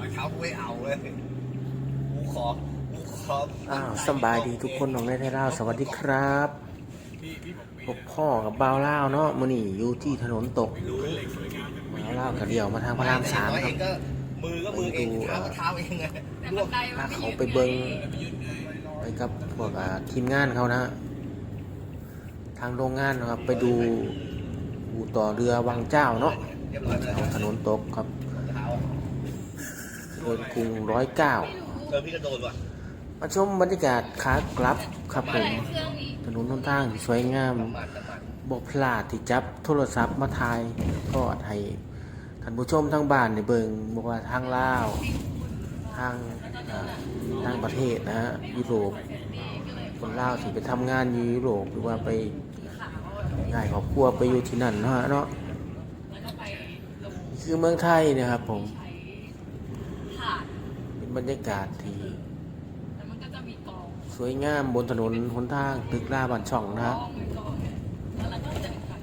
มาเช้ากูไม่เอาเลยกูขอกูขออ้าวสำบายดีทุกคนน้องได้ไทยเล่าวสวัสดีครับพบพ่อกับบ่าวเล่าวเนาะมื้อนี้อยู่ที่ถนนตกบ่าวเล่าวกับเดี่ยวมาทางพระรามสามน้อยคเอรับ งก็มือก็มือเองเท้าก็เท้าเองไงร่วงพาเขาไปเบิงไปกับพวกอ่าทีมงานเขานะทางโรงงานนะครับ ไปดูอู่ต่อเรือวังเจ้าเนาะเรียบร้อยไปแถแล้ววถนนตกครับเท้าเดิ นกรุงร้อยเก้าเออพี่ก็โดนว่ะมาชมบรรยากาศขากลับครับผมถนนหนทางที่สวยงามน้ำมันน้ำมันบอกพลาดที่จับโทรศัพท์มาถ่ายทอดให้ท่านผู้ชมทั้งบ้านในเบิงบอกว่าทางลาวทางอ่าทางประเทศนะฮะยุโรปคนลาวที่ไปทำงานอยู่ยุโรปหรือว่าไปย้ายครอบครัวไปอยู่ที่นั่นเนาะเนาะนี่คือเมืองไทยนะครับผมเป็น บรรยากาศที่แล้วมันก็จะมีกองสวยงามบนถนนหนทางตึกล่าบ้านช่องนะฮะกองกองแล้วเราก็จะมีแบบ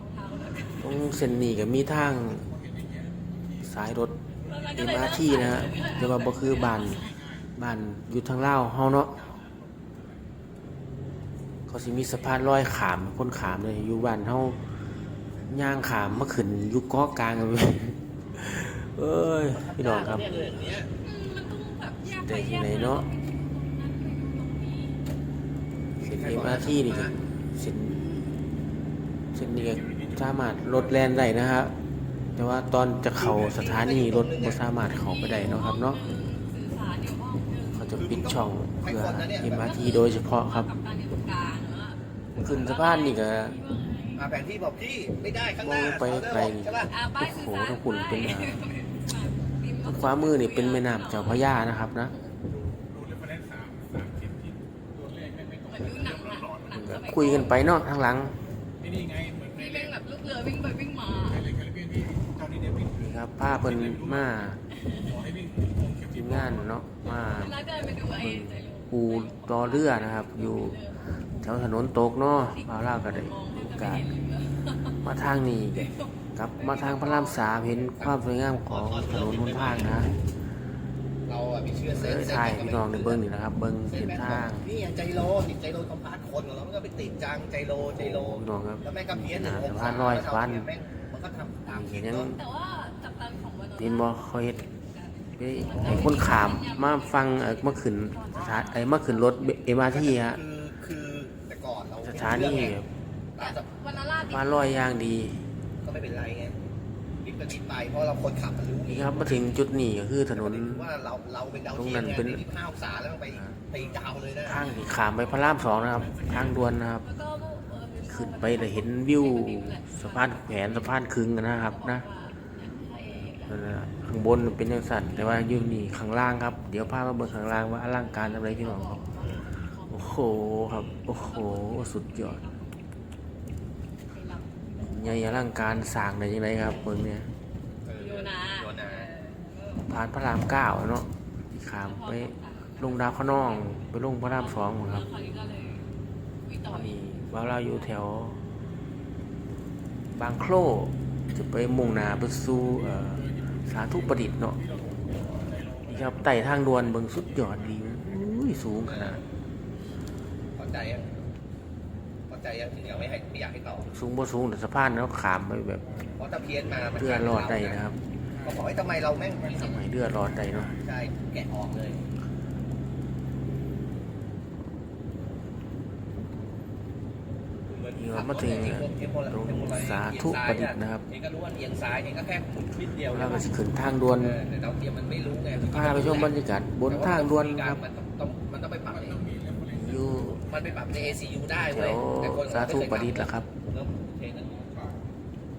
รองเท้าเลยตรงเส้นนี้ก็มีทางสายรถเอ็มอาร์ทีนะฮะแต่ว่าบ่คือบ้านบ้านอยู่ทางลาวเฮาเนาะเขาสิมีสะพานลอยขามคนขามเลยอยู่บ้านเฮาย่างขามมาขึ้นอยู่เกาะกลางกันเลยเอ้ยพี่น้องครับ เแบบแยกไปแต่แยที่ไหนมาเนาะเส้น MRT นี่ก็เส้นเส้นนี้ก็สามารถรถแลนได้นะฮะแต่ว่าตอนจะเข้าสถานีรถบ่สามารถเข้าไปได้เนาะครับเนาะเขาจะปิดช่องเพื่อ MRT โดยเฉพาะครับ ขึ้นสะพานนี่ก็แผนที่บอกพี่ไม่ได้ข้างหน้าไปไกลนี่โอ้โหทั้งฝุ่นเป็นป้ายอ่าทาง ขวามือนี่เป็นแม่น้ำเจ้าพระยานะครับนะคุยกันไปเนาะทางหลังนี่ครับป้าเพิ่นมาทีมงานเนาะมาแล้วเดินไปดูไอ้ใจโลปูรอเรือนะครับ อยู่แถวถนนโตกเนาะบ่าวลาก็ได้โอกาสมาทางนี้ กลับมาทางพระรามสามเห็นความสวยงามของถนนหนทางนะเราอะมีเชื่อเอเส้นอใช่พี่น้องในเบิ้งนี่นะครับ เบิ้งเห็นทางนี่ใจโลติดใจโลคอมพาสคนของเรามันก็ไปติดจังใจโลใจโลพี่น้องครับแล้วแม่งก็เพี้ยนหนึ่งอ่าองสะศาพานลอยฟันแม่งมันก็ทำตามเห็นเนาะยังแต่ว่ากัปตันของวันเห็นบ่เขาเฮ็ดไปให้คนขามมาฟังเออมาขึ้นสถานไอ้มาขึ้นรถเอ็มอาร์ทีฮะคือคือแต่ก่อนเราสถานีตามสะวันละลาดบ้านลอยอย่างดีก็ ไม่เป็นไรไงรีบก็รีบไปเพราะเราคนขับมันรู้นี่ครับมาถึงจุดนี้ก็คือถนน ว่าเราเราเป็นดาวตรงเทียนั้มนไงเป็นที่ห้าองศาแล้วมันไปไปดาวเลยนะทางที่ขามไปพระรามสองนะครับ ทางด่วนนะครับแล้วก็เออขึ้นไปจะเห็นวิวสะพานแขวนสะพานคึงนะครับนะนั่นน่ะข้างบนเป็นยังสั่นแต่ว่าอยู่นี่ข้างล่างครับ เดี๋ยวพามาเบิ่งข้างล่างว่าอลังการอะไรพี่น้องครับ โอ้โหครับ โอ้โห สุดยอด ใหญ่อลังการสร้างได้ยังไงครับเบิ่งเนี่ยโยนาโยนาผ่านพระรามเก้าเนาะที่ขามไปลงดาวขนองไปลงพระรามสองหมดครับคราวนี้ก็เลยวิต่ตออนอีนี้กว่าเราอยู่แถว บางโคลจะไปมุ่งหน้าไปสู่เอ่อสาธุประดิษฐ์เนาะนี่ครับไต่ทางด่วนเบิ่งสุดยอดดีอุ้ยสูงขนาดเข้าใจยัง เข้าใจยังถึงยังไม่ให้ไม่อยากให้ต่อสูงบ่สูงแต่สะพานแล้วขามไปแบบเพราะถ้าเพี้ยนมามันเรือรอดได้นะครับก็บอกว่าทำไมเราแม่งทำไมเรือรอดได้เนาะใช่แกะออกเลยนี่เรามาถึงตรงสาธุประดิษฐ์นะครับเองก็รู้ว่าเอียงซ้ายเองก็แค่นิดเดียวเราก็จะขึ้นทางด่วนเออแต่ดาวเทียมมันไม่รู้ไงพาไปชมบรรยากาศบนทางด่วนครับ มันไปปรับใน ACU ได้แถเว้ยวแต่คนสาธุประดิษฐ์แหละครับเริ่มเทรนกัน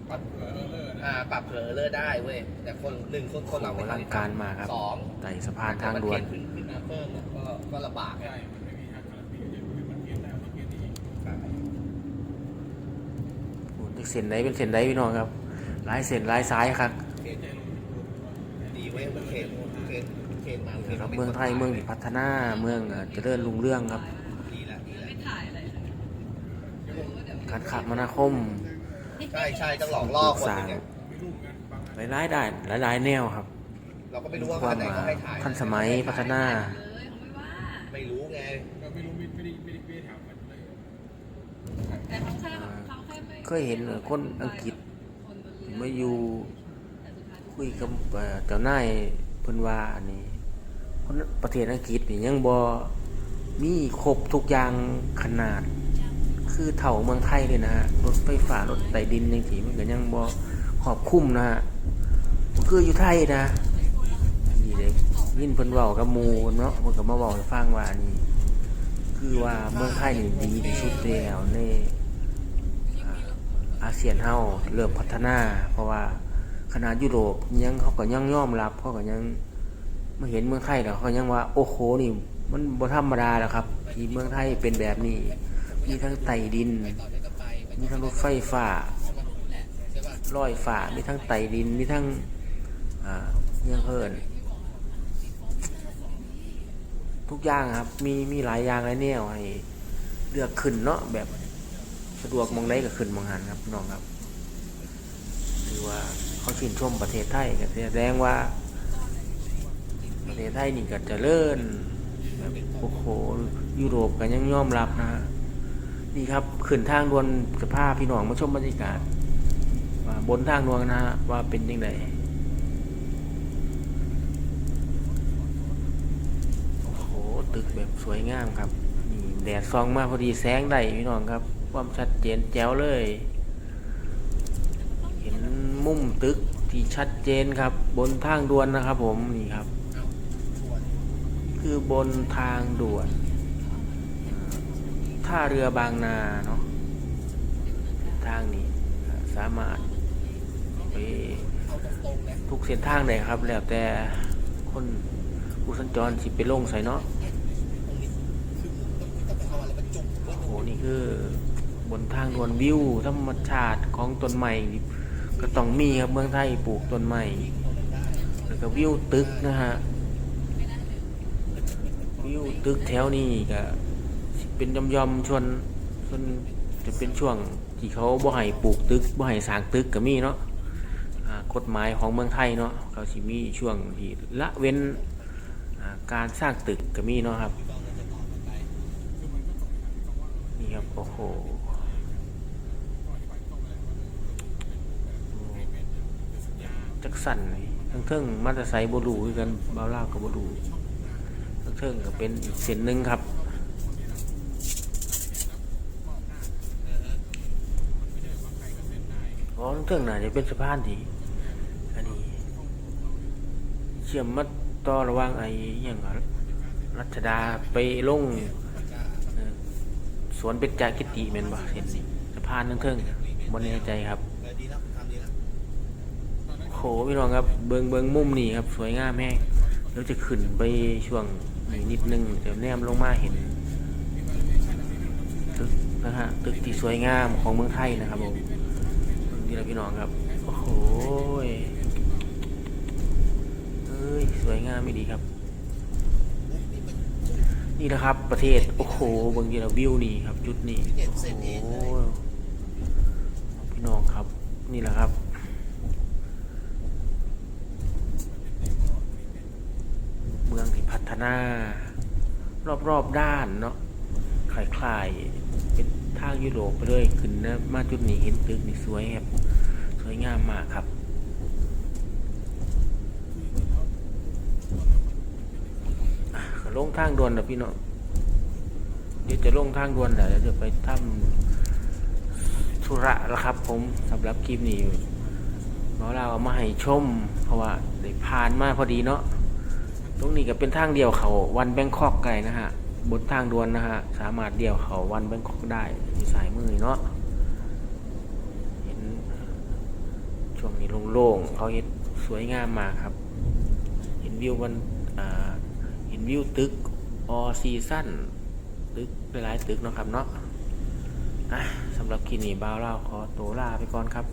ปรับอ่าปรับเผลอเลอร์ได้เว้ยแต่คนหนึ่งคนคนเราไม่โอ้โหอลังการมากครับสองไต่สะพานทางด่วนขึ้นขึ้นมาเพิ่มก็ก็ลำบากอะโอ้โหเส้นไหนเป็นเส้นไหนพี่น้องครับหลายเส้นหลายสายครับดีเว้ยเทรนเทรนเทรนมานี่ครับเมืองไทยเมืองที่พัฒนาเมืองเอ่อเจริญรุ่งเรืองครับ ดีแล้วดีแล้ว ไม่ถ่ายอะไรเลยเดี๋ยว การขับมนาคมใช่ใช่ต้องหลอกล่อคนสร้าองย่างเงี้ยหลายๆด้านหลายๆแนวครับเราก็ไม่รู้ว่าความอันไหนเขาให้ถ่ายทันสมัยพัฒนาเลยเขาไม่ว่าไม่รู้ไงก็ไม่รู้ไม่ไม่ได้ไม่ได้ไม่ได้ถามมันเลยแต่เขาแค่เขาแค่ไม่เคยเห็นคนอังกฤษคนบนเรือมาอยู่แต่สุดท้ายคุยกับเอ่อเจ้านายเพิ่นว่าอันนี้คนประเทศอังกฤษนี่ยังบ่มีครบทุกอย่างขนาด คือเท่าเมืองไทยเลยนะฮะรถไฟฟ้ารถไต่ดินจังซี่มันก็ยังบ่ครอบคลุมนะฮะคืออยู่ไทยนะนี่เด้ยินเพิ่นเว้ากับหมู่เนาะเพิ่นก็มาเว้าให้ฟังว่าอันนี้ คือว่าเมืองไทยนี่ดีที่สุดแล้วในอาอาเซียนเฮาเริ่มพัฒนา เพราะว่าขนาดยุโรปยังเขาก็ยังยอมรับเขาก็ยังมาเห็นเมืองไทยแล้วเขายังว่า โอ้โหนี่ มันบ่ธรรมดาแล้วครับที่เมืองไทยเป็นแบบนี้ มีทั้งไต่ดิน มีทั้งรถไฟฟ้าลอยฟ้ามีทั้งไต่ดิน มีทั้งเรื่อเพิ่นทุกอย่างครับ มีมีหลายอย่างหลายแนวให้เลือกขึ้นเนาะแบบสะดวกมองได้ก็ขึ้นมองหันครับน้องครับหรือว่าเขาชื่นชมประเทศไทยก็แสดงว่า ประเทศไทยนี่ก็เจริญแบบโอ้โหยุโรปก็ยังยอมรับนะฮะ นี่ครับขึ้นทางด่วนสภาพพี่น้องมาชมบรรยากาศว่าบนทางด่วนนะฮะว่าเป็นยังไงโอ้โหตึกแบบสวยงามครับนี่แดดส่องมาพอดีแสงได้พี่น้องครับ ความชัดเจนแจ๋วเลย เห็นมุมตึกที่ชัดเจนครับ บนทางด่วนนะครับ ผมนี่ครับ คือบนทางด่วน ท่าเรือบางนาเนาะทางนี้สามารถไปทุกเส้นทางเลยครับ แล้วแต่คนผู้สัญจรสิไปลงใส่เนาะโอ้โหนี่คือบนทางด่วนวิวธรรมชาติของต้นไม้ก็ต้องมีครับเมืองไทยปลูกต้นไม้แล้วก็วิวตึกนะฮะวิวตึกแถวนี้ก็ เป็นย่อมๆชวนชวนจะเป็นช่วงที่เขาบ่ให้ปลูกตึกบ่ให้สร้างตึกก็มีเนาะกฎหมายของเมืองไทยเนาะเขาสิมีช่วงที่ละเว้นการสร้างตึกก็มีเนาะครับนี่ครับโอ้โหจักสั่นทั้งเทิงมาตรไซค์บรูคือกันบาวลาวกับบรูทั้งเทิงก็เป็นอีกเส้นหนึ่งครับ อ๋อทั้งเทิงน่าจะเป็นสะพานที่อันนี้ เชื่อมมาต่อระหว่างไอ้อย่างรัชดาไปลงสวนเป็นจากิติแม่นบ่เห็นสิสะพานเทิงๆบ่แน่ใจครับเออดีแล้วทำดีแล้วโหพี่น้องครับเบิงเบิงมุมนี่ครับ สวยงามแฮงเดี๋ยวจะขึ้นไปช่วงนี้นิดนึงเดี๋ยวแนมลงมาเห็นตึกนะฮะตึกที่สวยงามของเมืองไทยนะครับผม แหละพี่น้องครับ โอ้โหเอ้ย สวยงามไม่ดีครับ นี่นะครับ ประเทศ โอ้โหเบิ่งนี่แหละวิวนี่ครับ จุดนี้ โอ้โหพี่น้องครับ นี่แหละครับเมืองที่พัฒนารอบๆด้านเนาะคล้ายๆเป็นทางยุโรปไปเลยขึ้นนะมาจุดนี้เห็นตึกนี่สวยครับ วยงามมากครับอะก็ลงทางด่วนนะพี่น้อง เดี๋ยวจะลงทางด่วนแล้วเดี๋ยวจะไปทำธุระแล้วครับ ผมสำหรับคลิปนี้เราเราเอามาให้ชม เพราะว่าได้ผ่านมาพอดีเนาะ ตรงนี้ก็เป็นทางเดียวเขาวันแบงคอกไกลนะฮะ บนทางด่วนนะฮะ สามารถเดียวเขาวันแบงคอกได้มีสายมือเนาะ เห็นช่วงนี้ โล่งๆเขาเห็นสวยงามมากครับ เห็นวิววันเห็นวิวตึกออซีซั่นตึกหลายๆตึกนะครับเนาะอะสำหรับคลิปนี้บ่าวเล่าขอตัวลาไปก่อนครับ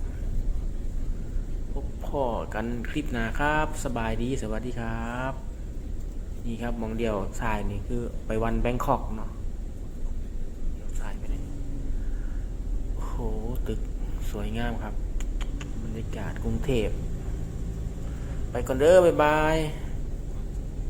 พบพ่อกันคลิปหน้าครับ สบายดีสวัสดีครับ นี่ครับมองเดียวทรายนี่คือไปวันแบงคอกเนาะเดี๋ยวทรายไปเลยโอ้โหตึกสวยงามครับ รยากาศกรุงเทพ ไปก่อนเด้อบ๊ายบาย